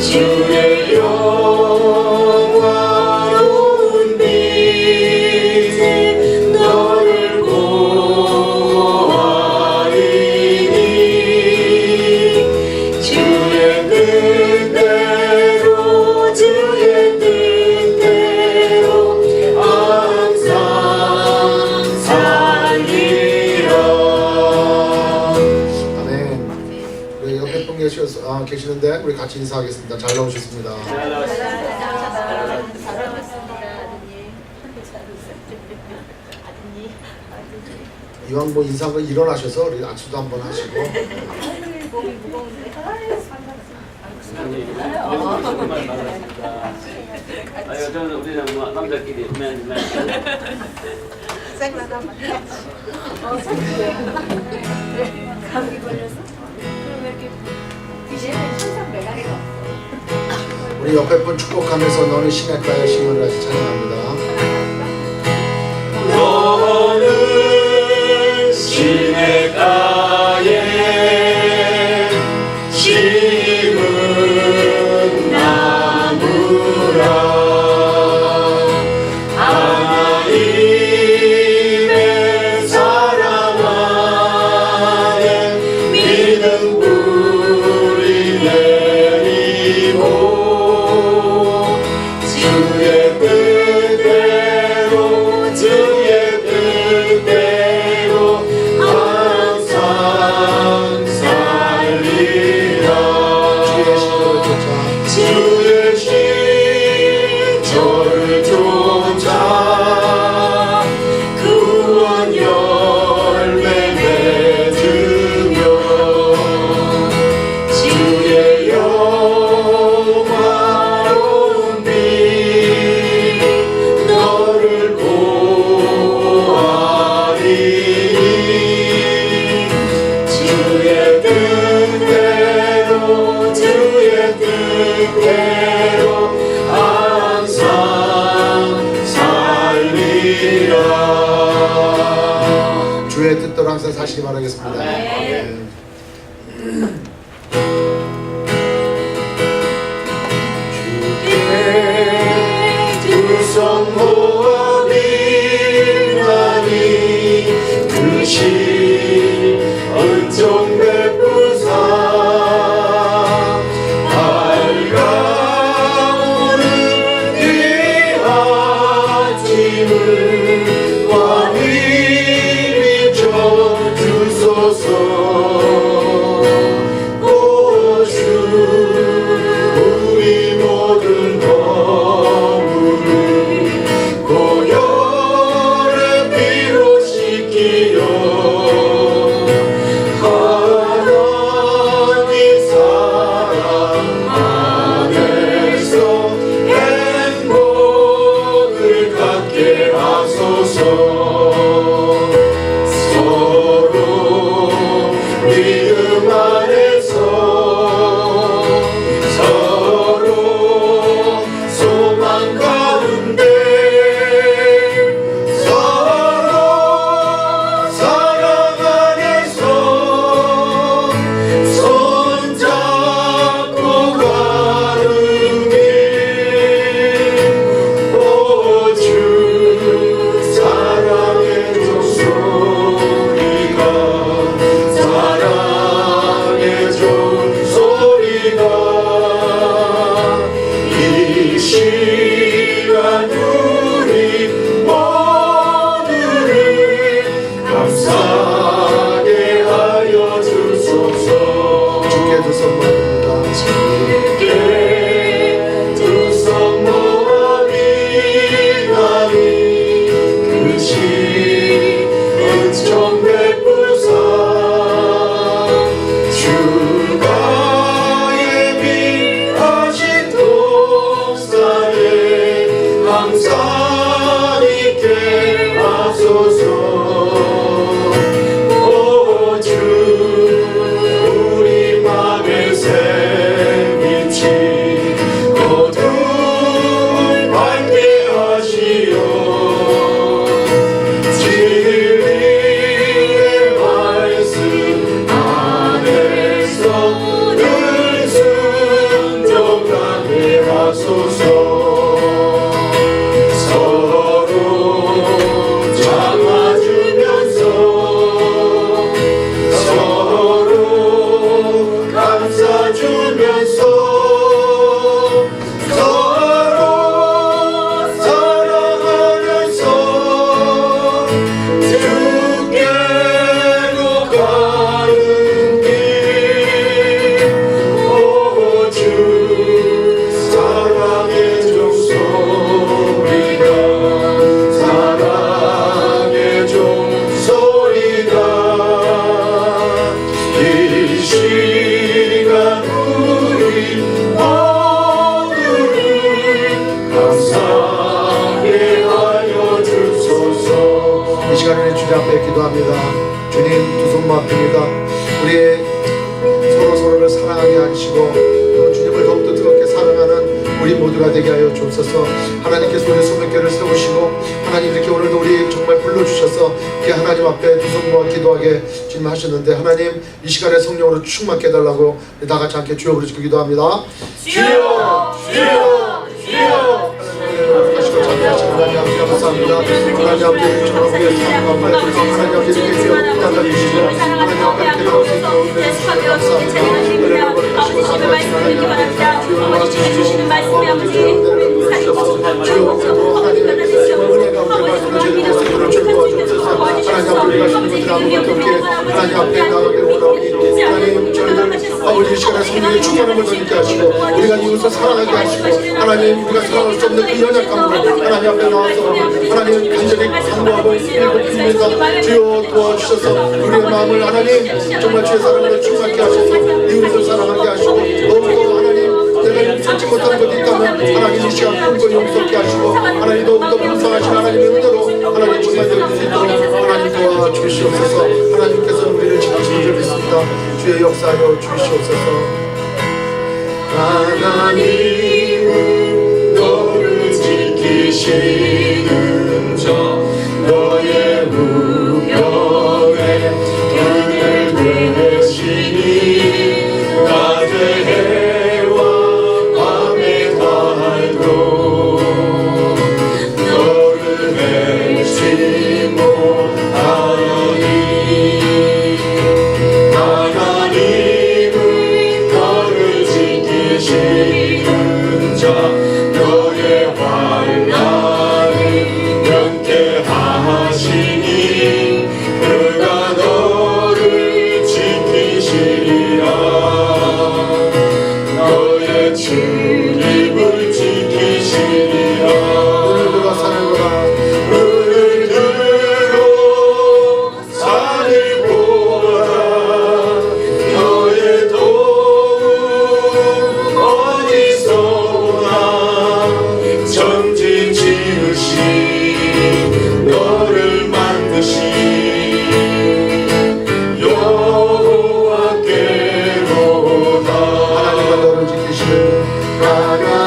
주의 영 같이 인사하겠습니다. 잘 나오셨습니다. 이왕 뭐 인사한 거 일어나셔서 우리 악수도 한번 하시고 아유, 저는 우리는 뭐 남자끼리 맨, 맨. 감기 걸려서? 우리 옆에 분 축복하면서 너는 시냇가에 시온을 다시 찬양합니다. 너는 항상 사시기 바라겠습니다. 아멘. 두손 모아 빛나니 그 이 시간에 성령으로 충만케 해달라고 우리 다 같이 함께 주여 부르시고 기도합니다 주여 주여 주여 하시고 자비하시는 하나님 아버지 감사합니다 하나님 아버지 위에 삶과 말씀 하나님 아버지 이렇게 주여 부탁드려 주시고 하나님 은혜를 주시고 감사합니다 은혜를 버리시고 사랑하시는 하나님 앞에 주여 주시는 말씀이 아버지 은혜가 우리 말씀을 제대로 세우는 줄 도와주옵소서 하나님 앞에 주는 것들 아무것도 없게 하나님 앞에 나가길 원하오니 하나님 저희들 아버지 이 시간에 성령의 충만함을 던지게 하시고 우리가 이웃을 사랑하게 하시고 하나님 우리가 사랑할 수 없는 그 연약함으로 하나님 앞에 나와서 하나님 간절히 간구하고 일곱 빌면서 주여 도와주셔서 우리의 마음을 하나님 정말 주의 사랑으로 충만케 하셔서 꿈을 용서케 하시고 하나님 더욱더 불쌍하신 하나님의 은혜로 하나님 수 있도록 하나님 도와주시옵소서. 하나님께서 우리를 지키시는 줄 믿습니다. 주의 역사하여 주시옵소서. 하나님은 너를 지키시는 자 너의 우편에 그늘 되시니 낮의 하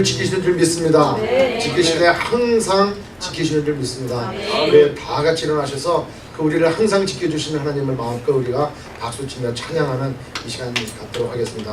우리를 지키시는 줄 믿습니다. 네. 지키시되 항상 지키시는 줄 믿습니다. 우리 다 같이 일어나셔서 그 우리를 항상 지켜주시는 하나님을 마음껏 우리가 박수치며 찬양하는 이 시간 갖도록 하겠습니다.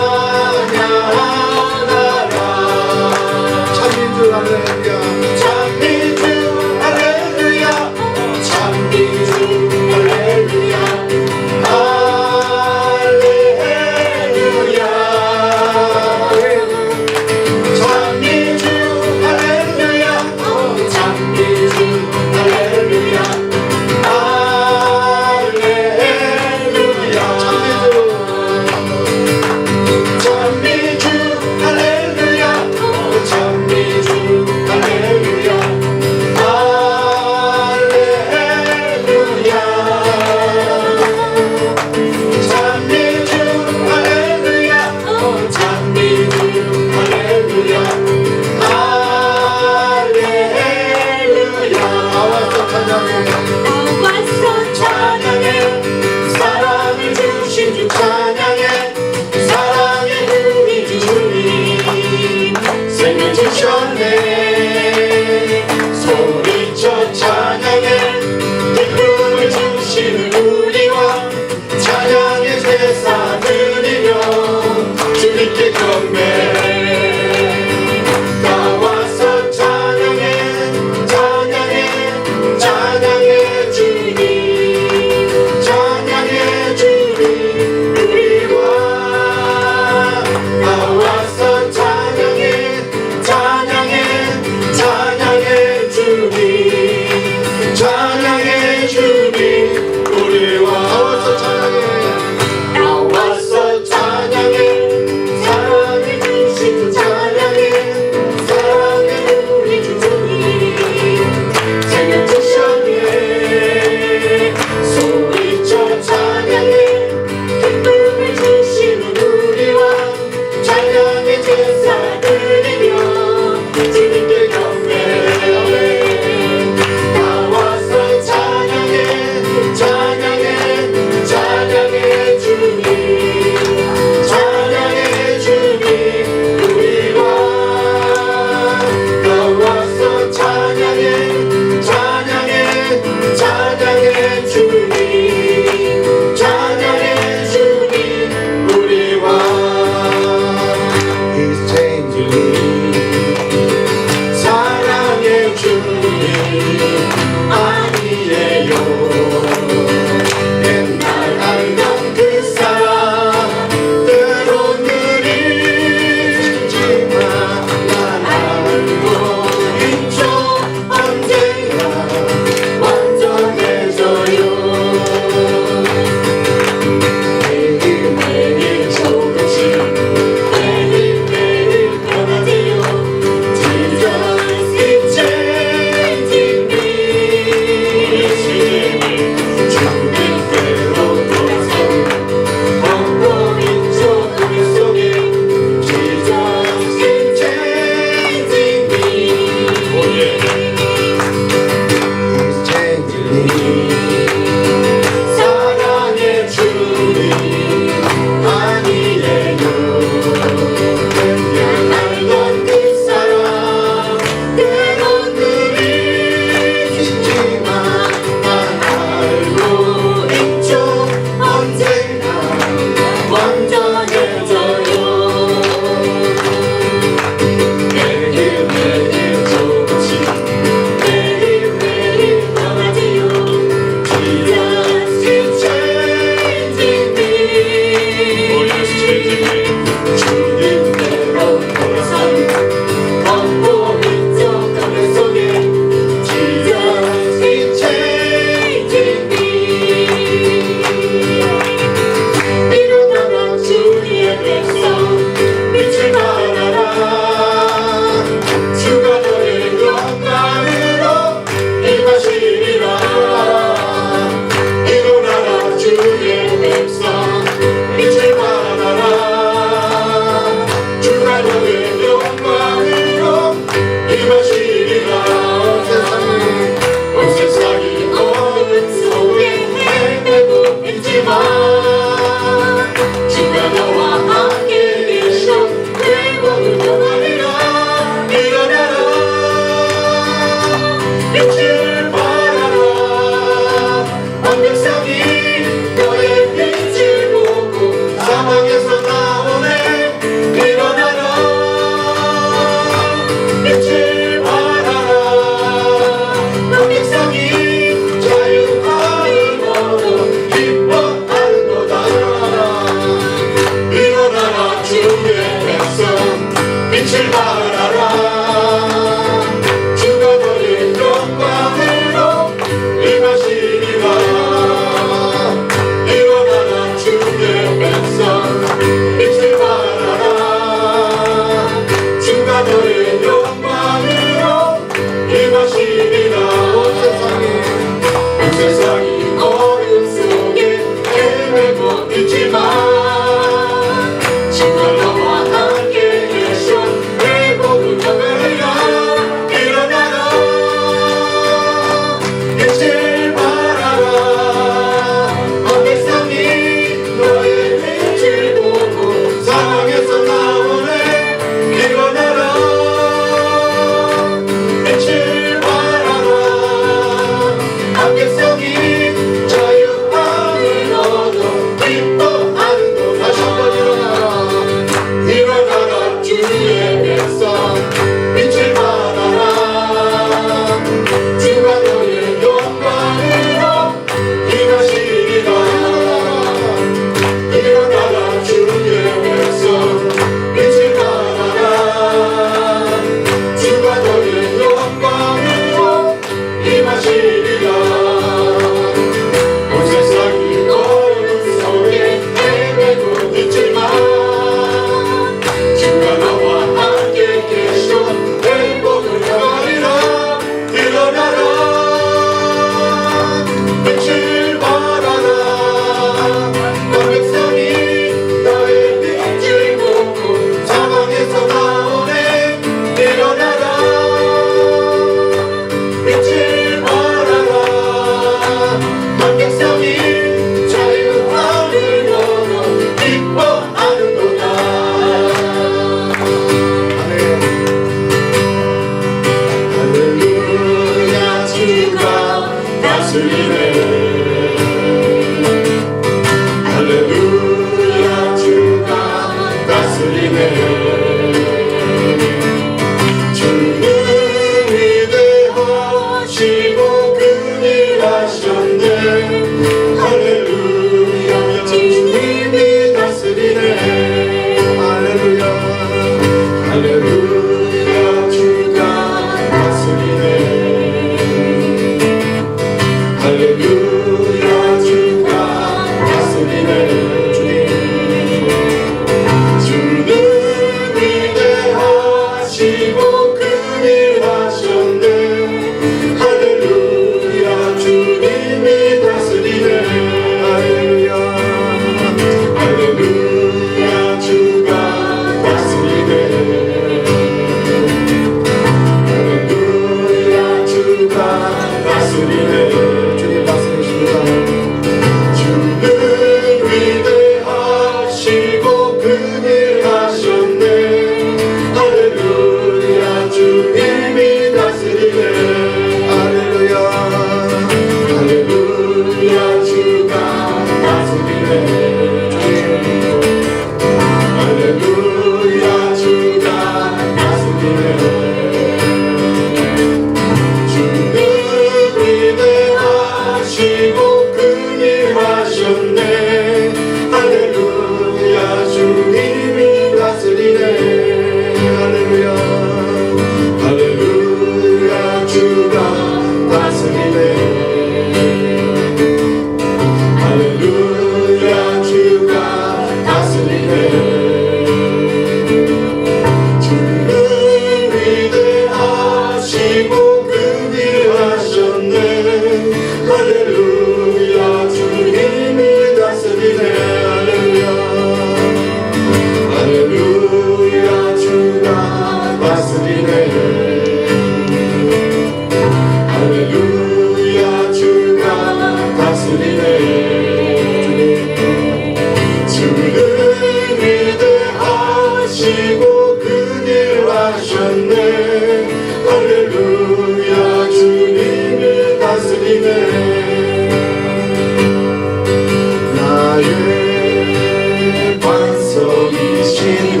Ele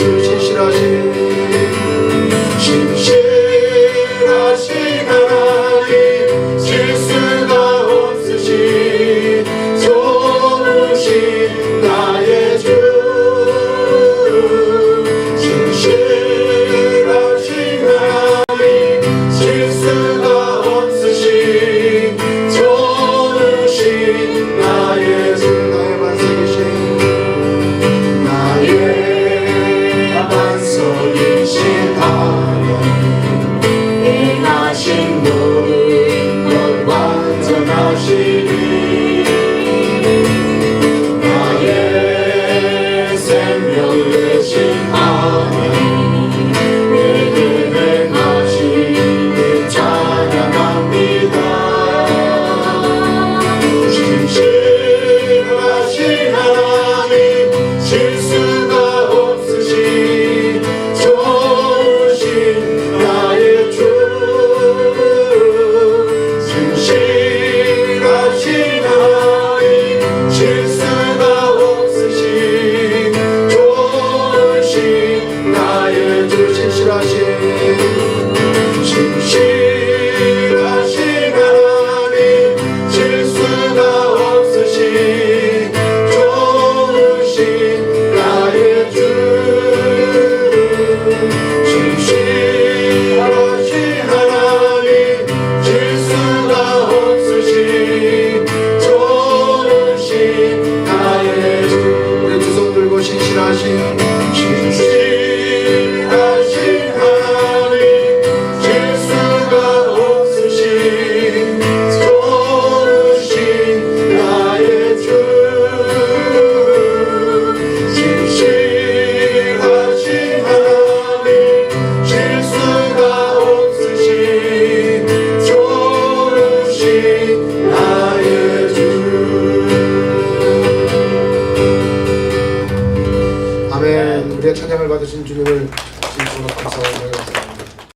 주시라니